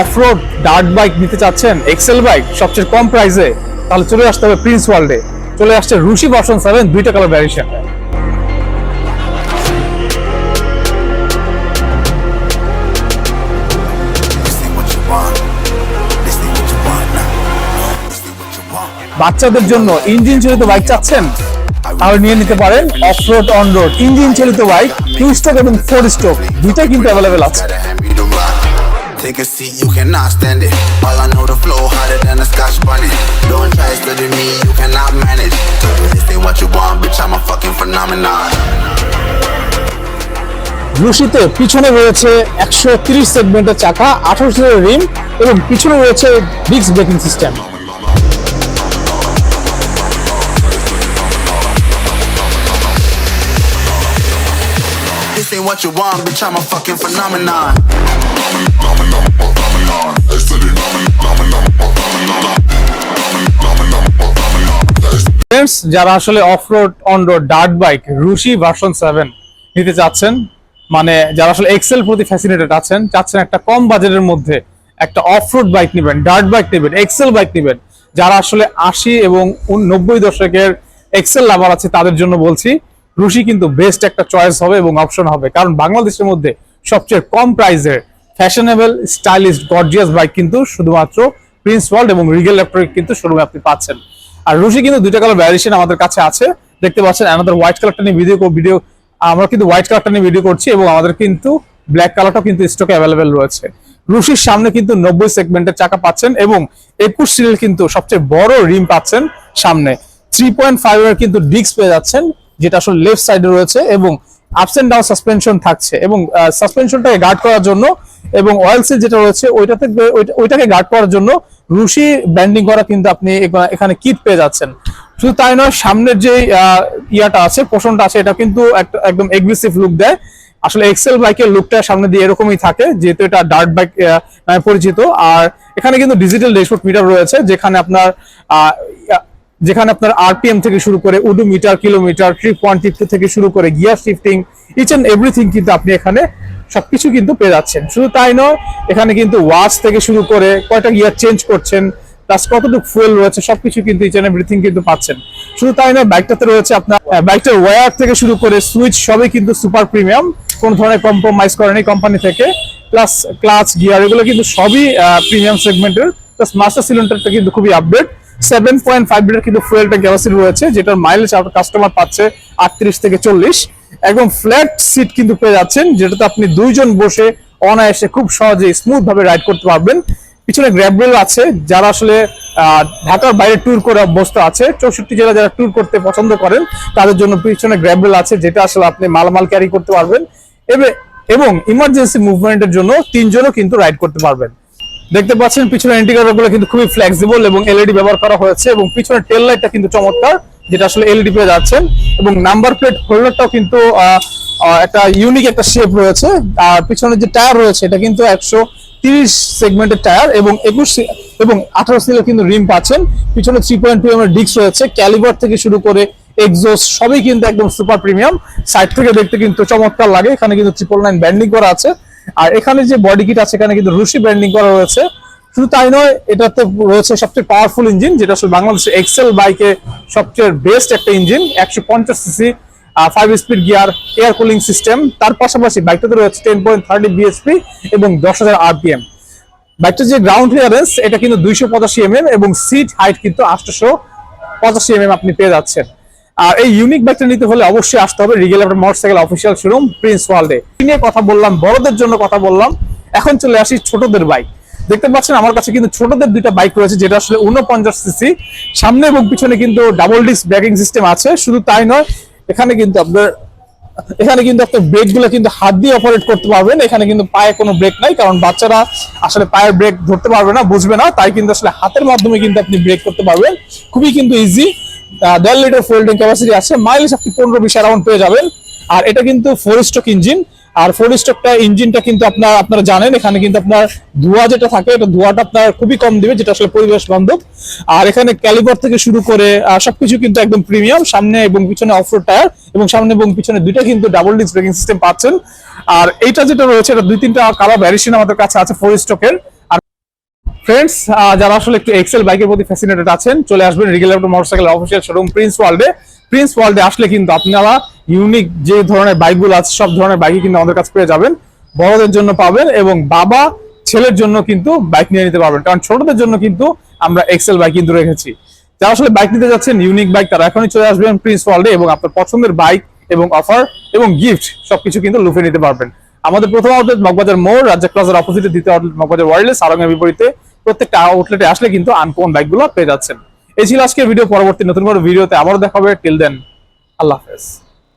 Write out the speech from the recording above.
Off-road dirt bike নিতে চাচ্ছেন, Excel bike, সবচেয়ে কম প্রাইসে। তাহলে চলে আসতে হবে প্রিন্স ওয়ার্ল্ডে। চলে আসছে রুশি ভার্সন সেভেন, দুইটা কালার ভ্যারিয়েশন. বাচ্চাদের জন্য ইঞ্জিন চালিত বাইক চাচ্ছেন? তাহলে নিয়ে নিতে পারেন off road on road engine চালিত বাইক টু স্ট্রোক এবং ফোর স্ট্রোক দুইটাই কিন্তু অ্যাভেলেবেল আছে। Take a seat, you cannot stand it. All I know, the flow harder than a scotch bunny. Don't try studying me, you cannot manage. This ain't what you want, bitch. I'm a fucking phenomenon. রুশিতে পিছনে রয়েছে একশো তিরিশ সেগমেন্টের চাকা আঠারোশো রিম এবং পিছনে রয়েছে disc braking system Ain't what you want, bitch. I'm a fucking phenomenon. যারা আসলে off road on road dirt bike Rushi version seven নিতে চাচ্ছেন মানে যারা আসলে এক্সেল প্রতি ফ্যাসিনেটেড আছেন চাচ্ছেন একটা কম বাজেটের মধ্যে একটা অফ রোড বাইক নেবেন ডার্ট বাইক নেবেন এক্সেল বাইক নেবেন যারা আসলে আশি এবং নব্বই দশকের এক্সেল লাভার আছে তাদের জন্য বলছি রুশি কিন্তু বেস্ট একটা চয়েস হবে এবং অপশন হবে। কারণ বাংলাদেশের মধ্যে সবচেয়ে কম প্রাইসের ফ্যাশনেবল স্টাইলিশ গর্জিয়াস বাইক কিন্তু শুধুমাত্র প্রিন্স ওয়ার্ল্ড এবং রিগেল ইলেকট্রিক কিন্তু শোরুমে আপনি পাচ্ছেন। আর রুশি কিন্তু দুইটা কালার ভ্যারিয়েশন আমাদের কাছে আছে। দেখতে পাচ্ছেন আমাদের হোয়াইট কালারটা নিয়ে ভিডিও ভিডিও আমরা কিন্তু হোয়াইট কালারটা নিয়ে ভিডিও করছি এবং আমাদের কিন্তু ব্ল্যাক কালারটাও কিন্তু স্টকে অ্যাভেলেবেল রয়েছে। রুশির সামনে কিন্তু নব্বই সেগমেন্টের চাকা পাচ্ছেন এবং একুশ সিরিয়াল কিন্তু সবচেয়ে বড় রিম পাচ্ছেন সামনে। থ্রি পয়েন্ট ফাইভ এর কিন্তু ডিস্ক পেয়ে যাচ্ছেন। যেটা আসলে লেফট সাইডে রয়েছে এবং আপস এন্ড ডাউন সাসপেনশন থাকছে এবং সাসপেনশনটাকে গার্ড করার জন্য এবং অয়েল সিল যেটা রয়েছে ওইটা- ওইটাকে গার্ড করার জন্য রুশি ব্যান্ডিং করা কিন্তু আপনি এখানে কিট পেয়ে যাচ্ছেন। শুধু তাই নয়, সামনের যে ইয়াটা আছে পোষণটা আছে, এটা কিন্তু একদম এগ্রেসিভ লুক দেয়। আসলে এক্সেল বাইকের লুকটা সামনে দিয়ে এরকমই থাকে, যেহেতু এটা ডার্ট বাইক পরিচিত। আর এখানে কিন্তু ডিজিটাল ড্যাশবোর্ড মিটার রয়েছে, যেখানে আপনার যেখানে আপনার আরপিএম থেকে শুরু করে odometer, kilometre trip quantity থেকে শুরু করে gear shifting each and everything কিন্তু আপনি এখানে সবকিছু কিন্তু পেয়ে যাচ্ছেন। শুধু তাই নয়, এখানে কিন্তু ওয়াচ থেকে শুরু করে কয়টা গিয়ার চেঞ্জ করছেন প্লাস কতটুকু ফুয়েল রয়েছে, সবকিছু কিন্তু ইচ এন্ড এভরিথিং কিন্তু পাচ্ছেন। শুধু তাই নয় বাইকটাতে রয়েছে আপনার বাইকটার ওয়্যার থেকে শুরু করে সুইচ সবই কিন্তু সুপার প্রিমিয়াম কোন ধরনের কম্প্রোমাইজ করেনি কোম্পানি থেকে প্লাস ক্লাচ গিয়ার এগুলো কিন্তু সবই প্রিমিয়াম সেগমেন্টের প্লাস মাস্টার সিলিন্ডারটা কিন্তু খুবই update seven point five litre কিন্তু ফুয়েলটা ক্যাপাসিটি রয়েছে, যেটার মাইলেজ কাস্টমার পাচ্ছে আটত্রিশ থেকে চল্লিশ। একদম ফ্ল্যাট সিট কিন্তু পেয়ে যাচ্ছেন, যেটাতে আপনি দুইজন বসে অনায়াসে খুব সহজে স্মুথ ভাবে রাইড করতে পারবেন। পিছনে গ্র্যাবরেল আছে, যারা আসলে ঢাকার বাইরে ট্যুর করে অভ্যস্ত আছে, চৌষট্টি জেলা যারা ট্যুর করতে পছন্দ করেন, তাদের জন্য পিছনে গ্র্যাবরেল আছে, যেটা আসলে আপনি মালামাল ক্যারি করতে পারবেন। এবং ইমার্জেন্সি মুভমেন্টের জন্য তিনজনও কিন্তু রাইড করতে পারবেন। দেখতে পাচ্ছেন, পিছনের ইন্ডিকেটরগুলো কিন্তু খুবই ফ্লেক্সিবল এবং এলইডি ব্যবহার করা হয়েছে এবং পিছনের টেল লাইটটা কিন্তু চমৎকার, যেটা আসলে এলইডি পেয়ে যাচ্ছেন। এবং নাম্বার প্লেট হোল্ডারটাও কিন্তু একটা ইউনিক একটা শেপ রয়েছে। আর পিছনের যে টায়ার রয়েছে, এটা কিন্তু একশো তিরিশ সেগমেন্টের টায়ার এবং একুশ এবং আঠারো সিলের কিন্তু রিম পাচ্ছেন। পিছনে থ্রি পয়েন্ট টু এম এর ডিস্ক রয়েছে ক্যালিভার থেকে শুরু করে এক্সোস সবই কিন্তু একদম সুপার প্রিমিয়াম সাইড থেকে দেখতে কিন্তু চমৎকার লাগে, এখানে কিন্তু ট্রিপল নাইন ব্যান্ডিং করা আছে। আর এখানে যে বডি কিট আছে, এখানে কিন্তু রুশি ব্যান্ডিং করা রয়েছে। শুধু তাই নয় এটাতে রয়েছে সবচেয়ে পাওয়ারফুল ইঞ্জিন যেটা আসলে বাংলাদেশের এক্সেল বাইকে সবচেয়ে বেস্ট একটা ইঞ্জিন একশো পঞ্চাশ CC five speed gear air cooling system তার পাশাপাশি বাইকটাতে রয়েছে টেন পয়েন্ট থার্টি বিএসপি এবং দশ হাজার আরপিএম বাইকটার যে গ্রাউন্ড ক্লিয়ারেন্স এটা কিন্তু দুইশো পঁচাশি এমএম এবং সিট হাইট কিন্তু আটশো পঁচাশি এমএম আপনি পেয়ে যাচ্ছেন। আর এই ইউনিক বাইকটা নিতে হলে অবশ্যই আসতে হবে রিগেল আপনার মোটরসাইকেল অফিসিয়াল শোরুম প্রিন্স ওয়ার্ল্ডে নিয়ে কথা বললাম, বড়দের জন্য কথা বললাম। এখন চলে আসি ছোটদের বাইক দেখতে পাচ্ছেন আমার কাছে কিন্তু ছোটদের দুইটা বাইক রয়েছে, যেটা আসলে উনপঞ্চাশ সিসি সামনে এবং পিছনে কিন্তু ডাবল ডিস্ক ব্রেকিং সিস্টেম আছে, শুধু তাই নয়, এখানে কিন্তু আপনার, এখানে কিন্তু আপনার ব্রেকগুলো কিন্তু হাত দিয়ে অপারেট করতে পারবেন। এখানে কিন্তু পায়ে কোনো ব্রেক নাই, কারণ বাচ্চারা আসলে পায়ের ব্রেক ধরতে পারবে না, বুঝবে না। তাই কিন্তু আসলে হাতের মাধ্যমে কিন্তু আপনি ব্রেক করতে পারবেন। খুবই কিন্তু ইজি দেড় লিটার ফোল্ডিং ক্যাপাসিটি আছে মাইলেজ আপনি পনেরো বিশ অ্যারাউন্ড পেয়ে যাবেন। আর এটা কিন্তু ফোর স্ট্রোক ইঞ্জিন আর ফোর স্ট্রোকটা ইঞ্জিনটা কিন্তু আপনার, আপনারা জানেন, এখানে কিন্তু আপনার ধোঁয়া যেটা থাকে, এটা ধোঁয়াটা আপনার খুবই কম দিবে, যেটা আসলে পরিবেশ বান্ধব। আর এখানে ক্যালিবার থেকে শুরু করে সবকিছু কিন্তু একদম প্রিমিয়াম সামনে এবং পিছনে অফরোড টায়ার এবং সামনে এবং পিছনে দুইটা কিন্তু ডাবল ডিস্ক ব্রেকিং সিস্টেম পাচ্ছেন। আর এইটা যেটা রয়েছে, এটা দুই তিনটা কালার ভ্যারিয়েশন আমাদের কাছে আছে ফোর স্ট্রোকের ফ্রেন্ডস যারা আসলে একটু এক্সেল বাইকের প্রতি ফ্যাসিনেটেড আছেন, চলে আসবেন Regal motorcycle official showroom prince ওয়ার্ল্ডে প্রিন্স ওয়ার্ল্ডে আসলে কিন্তু আপনারা ইউনিক যে ধরনের বাইকগুলো আছে, সব ধরনের বাইকই কিন্তু আমাদের কাছে পেয়ে যাবেন। বড়দের জন্য পাবেন এবং বাবা, ছেলের জন্য কিন্তু বাইক নিয়ে নিতে পারবেন। কারণ ছোটদের জন্য কিন্তু আমরা এক্সেল বাইক কিন্তু রেখেছি। যারা আসলে বাইক নিতে যাচ্ছেন ইউনিক বাইক তারা এখনই চলে আসবেন প্রিন্স ওয়ার্ল্ডে এবং আপনার পছন্দের বাইক এবং অফার এবং গিফট সবকিছু কিন্তু লুফে নিতে পারবেন। আমাদের প্রথম আউটলেট মগবাজার মোড় রাজ্জাক প্লাজার অপোজিটে দ্বিতীয় আউটলেট মগবাজার ওয়ার্ল্ডে সারঙ্গের বিপরীতে। প্রত্যেকটা আউটলেটে আসলে কিন্তু আনকমন বাইকগুলো পেয়ে যাচ্ছেন। এই ছিল আজকের ভিডিও পরবর্তী নতুন কোনো ভিডিওতে আবারও দেখা হবে টিল দেন আল্লাহ হাফেজ।